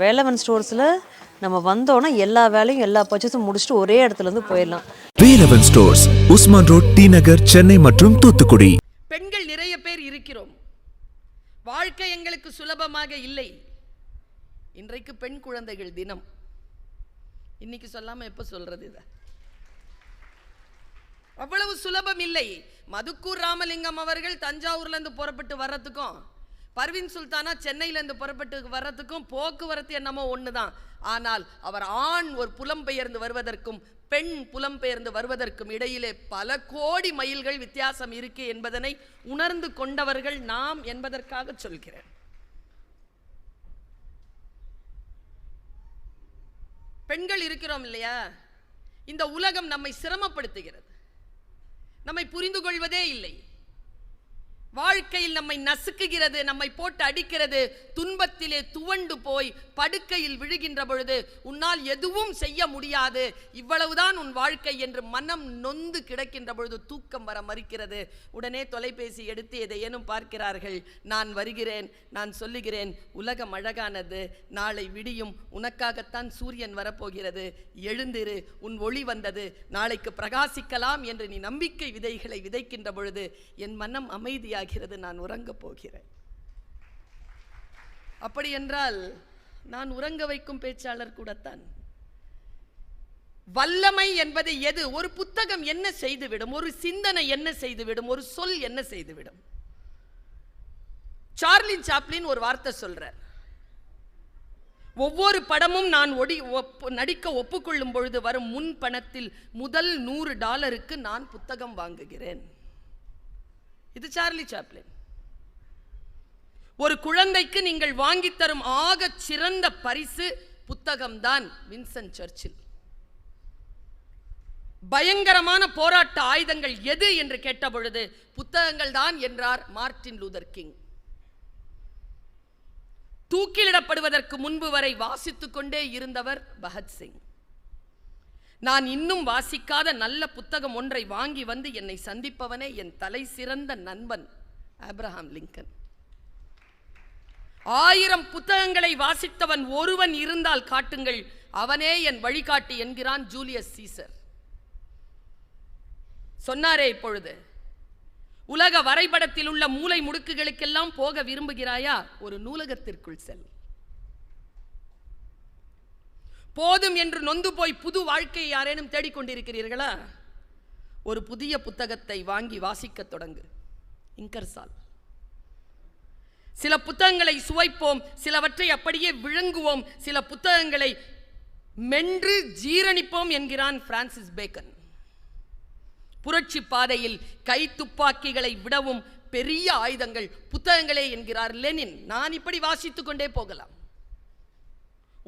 வேலவன் ஸ்டோர்ஸில் நம்ம வந்தோன்னா எல்லா வேலையும் எல்லா பர்ச்சேஸும் முடிச்சுட்டு ஒரே இடத்துல இருந்து போயிடலாம். Velavan stores Usman road T Nagar Chennai மற்றும் தூத்துக்குடி. பெண்கள் நிறைய பேர் இருக்கிறோம். வாழ்க்கை எங்களுக்கு சுலபமாக இல்லை. இன்றைக்கு பெண் குழந்தைகள் தினம். இன்னைக்கு சொல்லாம எப்ப சொல்றது இத? அவ்வளவு சுலபம் இல்லை. மதுக்கூர் ராமலிங்கம் அவர்கள் தஞ்சாவூர்ல இருந்து புறப்பட்டு வர்றதுக்கும் பர்வின் சுல்தானா சென்னையிலேருந்து புறப்பட்டு வர்றதுக்கும் போக்குவரத்து என்னமோ ஒன்று தான் ஆனால் அவர் ஆண் ஒரு புலம்பெயர்ந்து வருவதற்கும் பெண் புலம்பெயர்ந்து வருவதற்கும் இடையிலே பல கோடி மைல்கள் வித்தியாசம் இருக்கு என்பதனை உணர்ந்து கொண்டவர்கள் நாம் என்பதற்காக சொல்கிறேன். பெண்கள் இருக்கிறோம் இல்லையா? இந்த உலகம் நம்மை சிரமப்படுத்துகிறது. நம்மை புரிந்து கொள்வதே இல்லை. வாழ்க்கையில் நம்மை நசுக்குகிறது நம்மை போட்டு அடிக்கிறது துன்பத்திலே துவண்டு போய் படுக்கையில் விழுகின்ற பொழுது உன்னால் எதுவும் செய்ய முடியாது. இவ்வளவுதான் உன் வாழ்க்கை என்று மனம் நொந்து கிடக்கின்ற பொழுது தூக்கம் வர மறுக்கிறது. உடனே தொலைபேசி எடுத்து எதையேனும் பார்க்கிறார்கள். நான் வருகிறேன் நான் சொல்லுகிறேன் உலகம் அழகானது நாளை விடியும் உனக்காகத்தான் சூரியன் வரப்போகிறது. எழுந்திரு உன் ஒளி வந்தது நாளைக்கு பிரகாசிக்கலாம் என்று நீ நம்பிக்கை விதைகளை விதைக்கின்ற பொழுது என் மனம் அமைதியாக அமைதியாகிறது நான் உறங்கப் போகிறேன். அப்படி என்றால் நான் உறங்க வைக்கும் பேச்சாளர் கூடத்தான். வல்லமை என்பது எது? ஒரு புத்தகம் என்ன செய்துவிடும்? ஒரு சிந்தனை என்ன செய்துவிடும்? ஒரு சொல் என்ன செய்துவிடும்? சார்லின் சாப்ளின் ஒரு வார்த்தை சொல்றார். ஒவ்வொரு படமும் நான் ஒடி ஒப்பு நடிக்க ஒப்புக்கொள்ளும் பொழுது வரும் முன் பணத்தில் முதல் நூறு டாலருக்கு நான் புத்தகம் வாங்குகிறேன். இது சார்லி சாப்ளின். ஒரு குழந்தைக்கு நீங்கள் வாங்கி தரும் ஆக சிறந்த பரிசு புத்தகம்தான் வின்சென்ட் சர்ச்சில். பயங்கரமான போராட்ட ஆயுதங்கள் எது என்று கேட்டபொழுது புத்தகங்கள் தான் என்றார் மார்டின் லூதர் கிங். தூக்கிலிடப்படுவதற்கு முன்பு வரை வாசித்துக் கொண்டே இருந்தவர் பகத்சிங். நான் இன்னும் வாசிக்காத நல்ல புத்தகம் ஒன்றை வாங்கி வந்து என்னை சந்திப்பவனே என் தலை சிறந்த நண்பன் ஆப்ரஹாம் லிங்கன். ஆயிரம் புத்தகங்களை வாசித்தவன் ஒருவன் இருந்தால் காட்டுங்கள் அவனே என் வழிகாட்டி என்கிறான் ஜூலியஸ் சீசர். சொன்னாரே இப்பொழுது உலக வரைபடத்தில் உள்ள மூலை முடுக்குகளுக்கெல்லாம் போக விரும்புகிறாயா? ஒரு நூலகத்திற்குள் செல். போதும் என்று நொந்து போய் புது வாழ்க்கையை யாரேனும் தேடிக்கொண்டிருக்கிறீர்களா? ஒரு புதிய புத்தகத்தை வாங்கி வாசிக்கத் தொடங்கு. இங்கர்சால் சில புத்தகங்களை சுவைப்போம் சிலவற்றை அப்படியே விழுங்குவோம் சில புத்தகங்களை மென்று ஜீரணிப்போம் என்கிறான் பிரான்சிஸ் பேக்கன் புரட்சி பாதையில் கை துப்பாக்கிகளை விடவும் பெரிய ஆயுதங்கள் புத்தகங்களே என்கிறார் லெனின் நான் இப்படி வாசித்துக்கொண்டே போகலாம்.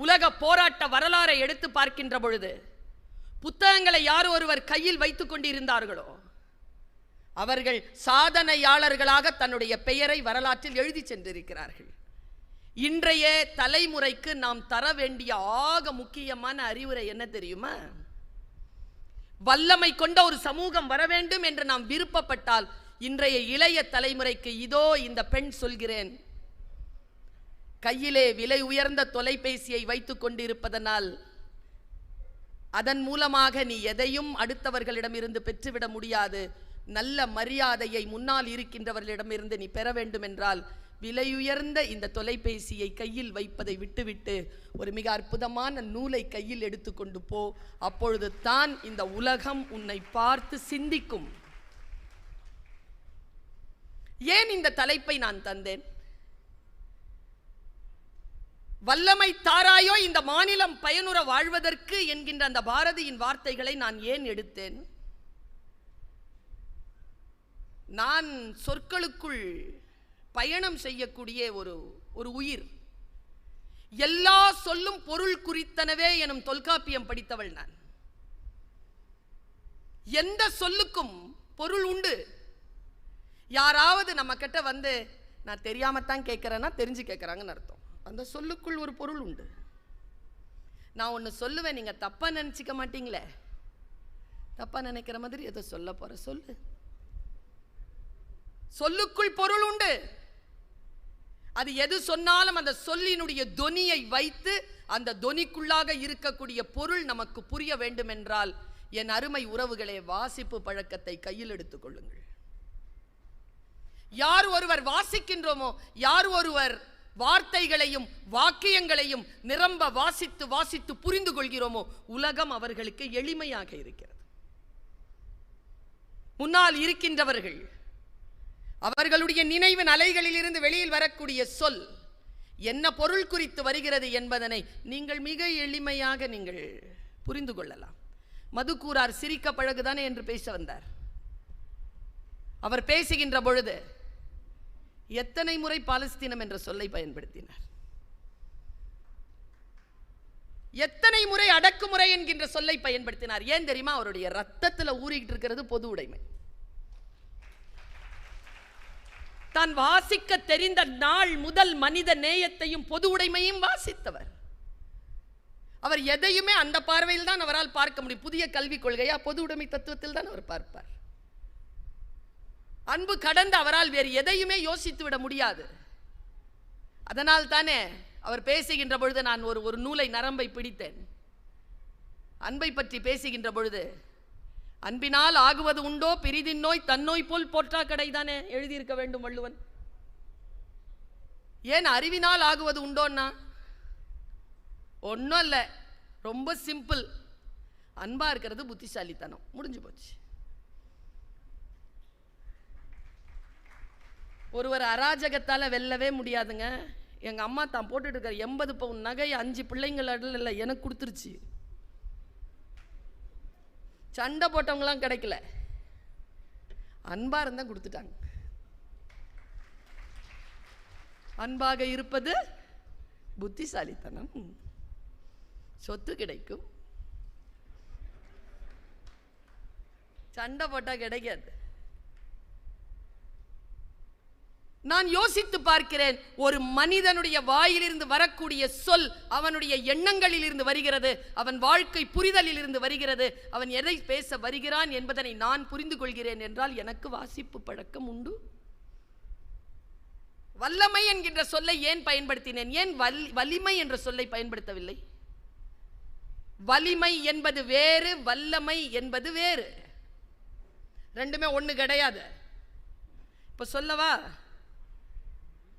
உலக போராட்ட வரலாறை எடுத்து பார்க்கின்ற பொழுது புத்தகங்களை யார் ஒருவர் கையில் வைத்து கொண்டிருந்தார்களோ அவர்கள் சாதனையாளர்களாக தன்னுடைய பெயரை வரலாற்றில் எழுதி சென்றிருக்கிறார்கள். இன்றைய தலைமுறைக்கு நாம் தர வேண்டிய ஆக முக்கியமான அறிவுரை என்ன தெரியுமா? வல்லமை கொண்ட ஒரு சமூகம் வர வேண்டும் என்று நாம் விருப்பப்பட்டால் இன்றைய இளைய தலைமுறைக்கு இதோ இந்த பெண் சொல்கிறேன். கையிலே விலை உயர்ந்த தொலைபேசியை வைத்து கொண்டிருப்பதனால் அதன் மூலமாக நீ எதையும் அடுத்தவர்களிடமிருந்து பெற்றுவிட முடியாது. நல்ல மரியாதையை முன்னால் இருக்கின்றவர்களிடமிருந்து நீ பெற வேண்டும் என்றால் விலையுயர்ந்த இந்த தொலைபேசியை கையில் வைப்பதை விட்டுவிட்டு ஒரு மிக அற்புதமான நூலை கையில் எடுத்துக்கொண்டு போ. அப்பொழுது தான் இந்த உலகம் உன்னை பார்த்து சிந்திக்கும். ஏன் இந்த தலைப்பை நான் தந்தேன்? வல்லமை தாராயோ இந்த மாநிலம் பயனுற வாழ்வதற்கு என்கின்ற அந்த பாரதியின் வார்த்தைகளை நான் ஏன் எடுத்தேன்? நான் சொற்களுக்குள் பயணம் செய்யக்கூடிய ஒரு ஒரு உயிர். எல்லா சொல்லும் பொருள் குறித்தனவே எனும் தொல்காப்பியம் படித்தவள் நான். எந்த சொல்லுக்கும் பொருள் உண்டு. யாராவது நம்ம கிட்ட வந்து நான் தெரியாமத்தான் கேட்குறேன்னா தெரிஞ்சு கேட்குறாங்கன்னு அர்த்தம். அந்த சொல்லுக்குள் ஒரு பொருள் உண்டு. நான் ஒன்று சொல்லுவேன் நீங்கள் தப்பாக நினச்சிக்க மாட்டீங்களே. தப்பாக நினைக்கிற மாதிரி எதை சொல்ல போகிற சொல்லு. சொல்லுக்குள் பொருள் உண்டு. அது எது சொன்னாலும் அந்த சொல்லினுடைய தொனியை வைத்து அந்த தொனிக்குள்ளாக இருக்கக்கூடிய பொருள் நமக்கு புரிய வேண்டும் என்றால் என் அருமை உறவுகளே வாசிப்பு பழக்கத்தை கையில் எடுத்துக் கொள்ளுங்கள். யார் ஒருவர் வாசிக்கின்றோமோ யார் ஒருவர் வார்த்தைகளையும் வாக்கியங்களையும் நிரம்ப வாசித்து வாசித்து புரிந்து கொள்கிறோமோ உலகம் அவர்களுக்கு எளிமையாக இருக்கிறது. முன்னால் இருக்கின்றவர்கள் அவர்களுடைய நினைவின் அலைகளில் இருந்து வெளியில் வரக்கூடிய சொல் என்ன பொருள் குறித்து வருகிறது என்பதனை நீங்கள் மிக எளிமையாக நீங்கள் புரிந்து கொள்ளலாம். மதுக்கூறார் சிரிக்க பழகுதானே என்று பேச வந்தார். அவர் பேசுகின்ற பொழுது எத்தனை முறை பாலஸ்தீனம் என்ற சொல்லை பயன்படுத்தினார்? எத்தனை முறை அடக்குமுறை என்கின்ற சொல்லை பயன்படுத்தினார்? ஏன் தெரியுமா? அவருடைய ரத்தத்துல ஊறிக்கிட்டு இருக்கிறது பொது உடைமை. தான் வாசிக்க தெரிந்த நாள் முதல் மனித நேயத்தையும் பொது உடைமையும் வாசித்தவர். அவர் எதையுமே அந்த பார்வையில் தான் அவரால் பார்க்க முடியும். புதிய கல்விக் கொள்கையா? பொது உடைமை தத்துவத்தில் தான் அவர் பார்ப்பார். அன்பு கடந்து அவரால் வேறு எதையுமே யோசித்து விட முடியாது. அதனால் தானே அவர் பேசுகின்ற பொழுது நான் ஒரு ஒரு நூலை நரம்பை பிடித்தேன். அன்பை பற்றி பேசுகின்ற பொழுது அன்பினால் ஆகுவது உண்டோ பிரிதின் நோய் தன்னோய் போல் போற்றா கடை தானே எழுதியிருக்க வேண்டும் வள்ளுவன். ஏன் அறிவினால் ஆகுவது உண்டோன்னா? ஒன்றும் இல்லை ரொம்ப சிம்பிள் அன்பாக இருக்கிறது புத்திசாலித்தனம். முடிஞ்சு போச்சு. ஒருவர் அராஜகத்தால் வெல்லவே முடியாதுங்க. எங்கள் அம்மா தான் போட்டுட்டு இருக்கிற எண்பது பவுன் நகை அஞ்சு பிள்ளைங்களில் இல்லை எனக்கு கொடுத்துருச்சு. சண்டை போட்டவங்களாம் கிடைக்கல. அன்பாக இருந்தால் கொடுத்துட்டாங்க. அன்பாக இருப்பது புத்திசாலித்தனம். சொத்து கிடைக்கும். சண்டை போட்டால் கிடைக்காது. நான் யோசித்து பார்க்கிறேன் ஒரு மனிதனுடைய வாயிலிருந்து வரக்கூடிய சொல் அவனுடைய எண்ணங்களில் இருந்து வருகிறது அவன் வாழ்க்கை புரிதலில் இருந்து வருகிறது அவன் எதை பேச வருகிறான் என்பதனை நான் புரிந்து கொள்கிறேன் என்றால் எனக்கு வாசிப்பு பழக்கம் உண்டு? வல்லமை என்கின்ற சொல்லை ஏன் பயன்படுத்தினேன்? ஏன் வல் வலிமை என்ற சொல்லை பயன்படுத்தவில்லை? வலிமை என்பது வேறு வல்லமை என்பது வேறு. ரெண்டுமே ஒண்ணு கிடையாது. இப்போ சொல்லவா?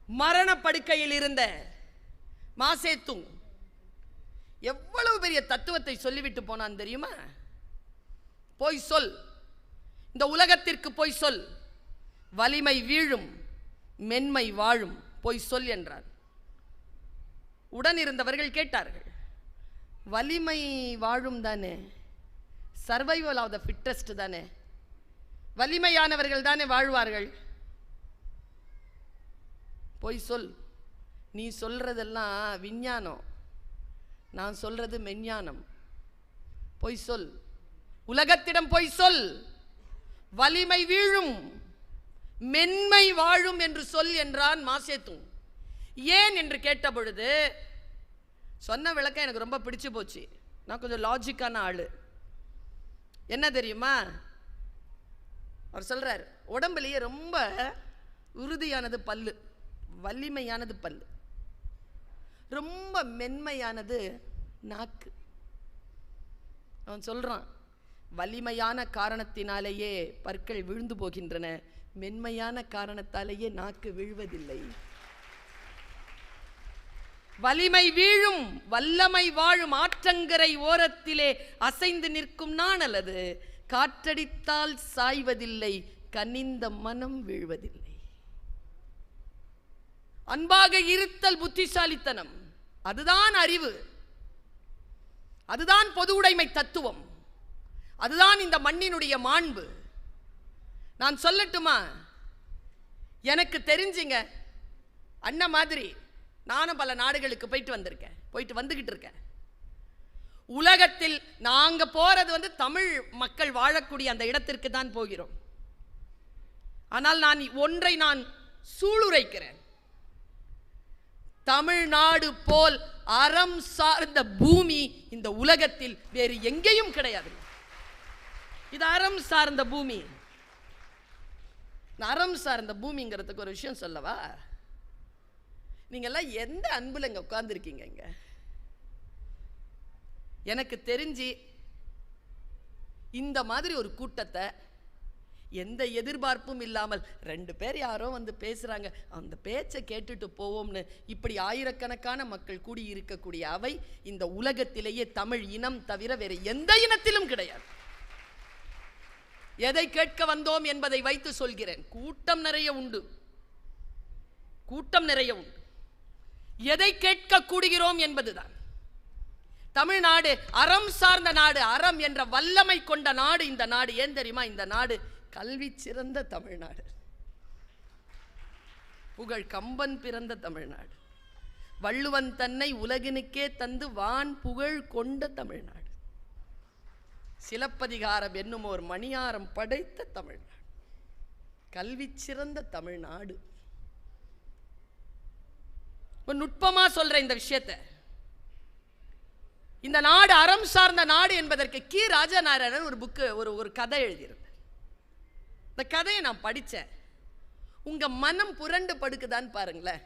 மரணப்படுக்கையில் இருந்த மாசேத்துங் எவ்வளவு பெரிய தத்துவத்தை சொல்லிவிட்டு போனான் தெரியுமா? போய் சொல். இந்த உலகத்திற்கு போய் சொல். வலிமை வீழும் மென்மை வாழும் போய் சொல் என்றார் உடன் இருந்தவர்கள் கேட்டார்கள் வலிமை வாழும் தானே? சர்வைவல் ஆஃப் த ஃபிட்டஸ்ட் தானே? வலிமையானவர்கள் தானே வாழ்வார்கள்? போய் சொல். நீ சொல்கிறதெல்லாம் விஞ்ஞானம். நான் சொல்கிறது மெஞ்ஞானம். பொய் சொல். உலகத்திடம் பொய் சொல். வலிமை வீழும். மென்மை வாழும் என்று சொல் என்றான் மாசேத்தும் ஏன் என்று கேட்ட பொழுது சொன்ன விளக்கம் எனக்கு ரொம்ப பிடிச்சு போச்சு. நான் கொஞ்சம் லாஜிக்கான ஆள். என்ன தெரியுமா? அவர் சொல்கிறார் உடம்புலயே ரொம்ப உறுதியானது பல்லு. வலிமையானது பல் ரொம்ப மென்மையானது நாக்கு. அவன் சொல்கிறான் வலிமையான காரணத்தினாலேயே பற்கள் விழுந்து போகின்றன. மென்மையான காரணத்தாலேயே நாக்கு விழுவதில்லை. வலிமை வீழும் வல்லமை வாழும் ஆற்றங்கரை ஓரத்திலே அசைந்து நிற்கும் நாணலது காற்றடித்தால் சாய்வதில்லை கனிந்த மனம் வீழ்வதில்லை. அன்பாக இருத்தல் புத்திசாலித்தனம். அதுதான் அறிவு. அதுதான் பொது உடைமை தத்துவம். அதுதான் இந்த மண்ணினுடைய மாண்பு. நான் சொல்லட்டுமா? எனக்கு தெரிஞ்சுங்க அண்ணன் மாதிரி நானும் பல நாடுகளுக்கு போயிட்டு வந்திருக்கேன். போயிட்டு வந்துக்கிட்டு இருக்கேன். உலகத்தில் நாங்கள் போகிறது வந்து தமிழ் மக்கள் வாழக்கூடிய அந்த இடத்திற்கு தான் போகிறோம். ஆனால் நான் ஒன்றை நான் சூளுரைக்கிறேன். தமிழ்நாடு போல் அறம் சார்ந்த பூமி இந்த உலகத்தில் வேறு எங்கேயும் கிடையாது. இது அறம் சார்ந்த பூமி. அறம் சார்ந்த பூமிங்கிறதுக்கு ஒரு விஷயம் சொல்லவா? நீங்கெல்லாம் எந்த அன்புல இங்க உட்கார்ந்துருக்கீங்க இங்கே? எனக்கு தெரிஞ்சு இந்த மாதிரி ஒரு கூட்டத்தை எந்த எதிர்பார்ப்பும் இல்லாமல் ரெண்டு பேர் யாரோ வந்து பேசுறாங்க. அந்த பேச்சை கேட்டுட்டு போவோம்னு இப்படி ஆயிரக்கணக்கான மக்கள் கூடி இருக்கக்கூடிய அவை இந்த உலகத்திலேயே தமிழ் இனம் தவிர வேற எந்த இனத்திலும் கிடையாது. எதை கேட்க வந்தோம் என்பதை வைத்து சொல்கிறேன். கூட்டம் நிறைய உண்டு. கூட்டம் நிறைய உண்டு. எதை கேட்க கூடுகிறோம் என்பதுதான். தமிழ்நாடு அறம் சார்ந்த நாடு அறம் என்ற வல்லமை கொண்ட நாடு இந்த நாடு. ஏன் தெரியுமா? இந்த நாடு கல்வி சிறந்த தமிழ்நாடு. புகழ் கம்பன் பிறந்த தமிழ்நாடு. வள்ளுவன் தன்னை உலகினுக்கே தந்து வான் புகழ் கொண்ட தமிழ்நாடு. சிலப்பதிகாரம் என்னும் ஒரு மணியாரம் படைத்த தமிழ்நாடு. கல்வி சிறந்த தமிழ்நாடு. இப்ப நுட்பமா சொல்ற இந்த விஷயத்தை. இந்த நாடு அறம் சார்ந்த நாடு என்பதற்கு கி. ராஜநாராயணன் ஒரு புக்கு ஒரு ஒரு கதை எழுதியிருந்தார். இந்த கதையை நான் படித்தேன் உங்கள் மனம் புரண்டு படுக்குதான்னு பாருங்களேன்.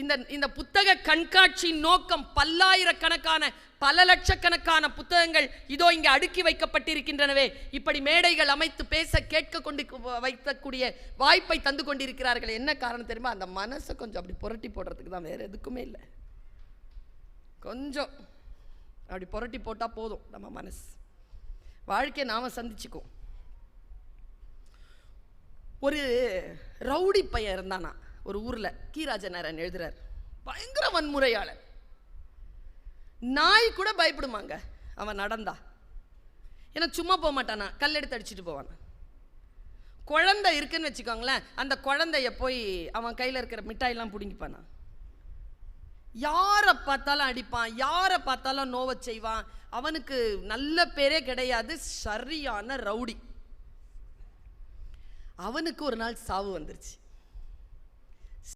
இந்த இந்த புத்தக கண்காட்சியின் நோக்கம் பல்லாயிரக்கணக்கான பல லட்சக்கணக்கான புத்தகங்கள் இதோ இங்கே அடுக்கி வைக்கப்பட்டிருக்கின்றனவே. இப்படி மேடைகள் அமைத்து பேச கேட்க கொண்டு வைக்கக்கூடிய வாய்ப்பை தந்து கொண்டிருக்கிறார்கள். என்ன காரணம் தெரியுமா? அந்த மனசை கொஞ்சம் அப்படி புரட்டி போடுறதுக்கு தான் வேறு எதுக்குமே இல்லை. கொஞ்சம் அப்படி புரட்டி போட்டால் போதும் நம்ம மனசு. வாழ்க்கையை நாம் சந்திச்சுக்குவோம். ஒரு ரவுடி பையன் இருந்தானா ஒரு ஊரில். கீராஜநாராயண் எழுதுறார். பயங்கர வன்முறையாளர் நாய் கூட பயப்படுமாங்க. அவன் நடந்தா. ஏன்னா சும்மா போக மாட்டானா. கல் எடுத்து அடிச்சுட்டு போவானா. குழந்தை இருக்குன்னு வச்சுக்கோங்களேன் அந்த குழந்தைய போய் அவன் கையில் இருக்கிற மிட்டாயெல்லாம் பிடுங்கிப்பானா? யாரை பார்த்தாலும் அடிப்பான். யாரை பார்த்தாலும் நோவை செய்வான். அவனுக்கு நல்ல பேரே கிடையாது. சரியான ரவுடி. அவனுக்கு ஒரு நாள் சாவு வந்துருச்சு.